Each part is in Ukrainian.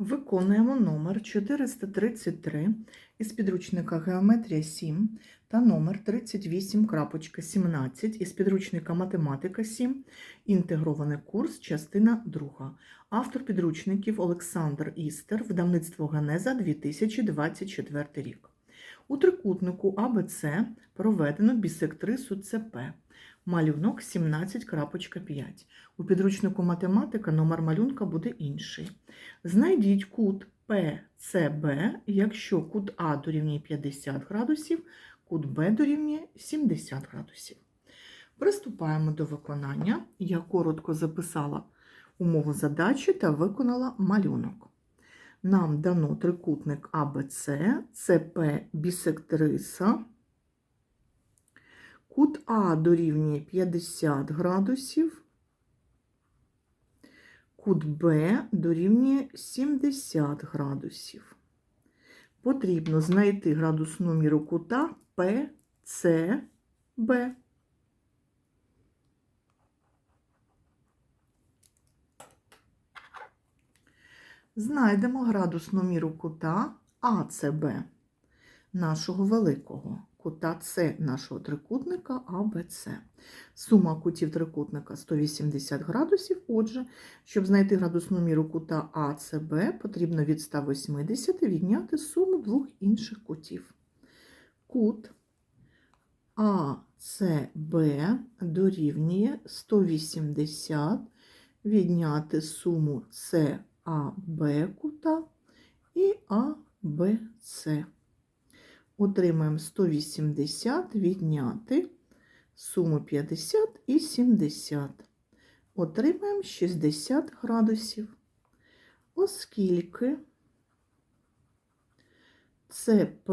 Виконуємо номер 433 із підручника Геометрія 7 та номер 38.17 із підручника Математика 7, інтегрований курс, частина 2. Автор підручників Олександр Істер, видавництво Генеза 2024 рік. У трикутнику АБЦ проведено бісектрису ЦП. Малюнок 17.5. У підручнику математика номер малюнка буде інший. Знайдіть кут PCB, якщо кут А дорівнює 50 градусів, кут Б дорівнює 70 градусів. Приступаємо до виконання. Я коротко записала умову задачі та виконала малюнок. Нам дано трикутник АБЦ, ЦП бісектриса. Кут А дорівнює 50 градусів, кут Б дорівнює 70 градусів. Потрібно знайти градусну міру кута ПЦБ. Знайдемо градусну міру кута АЦБ нашого великого кута С нашого трикутника АБЦ. Сума кутів трикутника 180 градусів. Отже, щоб знайти градусну міру кута АЦБ, потрібно від 180 відняти суму двох інших кутів. Кут АЦБ дорівнює 180 відняти суму САБ кута і АБЦ. Отримаємо 180 відняти суму 50 і 70. Отримаємо 60 градусів. Оскільки ЦП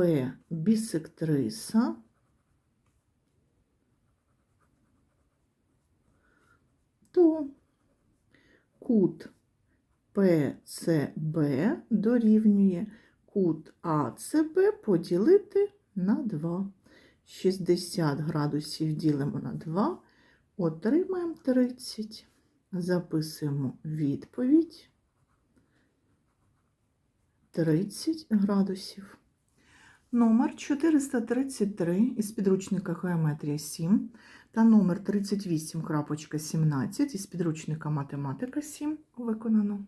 бісектриса то кут ПЦБ дорівнює кут АЦБ поділити на 2. 60 градусів ділимо на 2, отримаємо 30. Записуємо відповідь 30 градусів. Номер 433 із підручника Геометрія 7 та номер 38.17 із підручника Математика 7 виконано.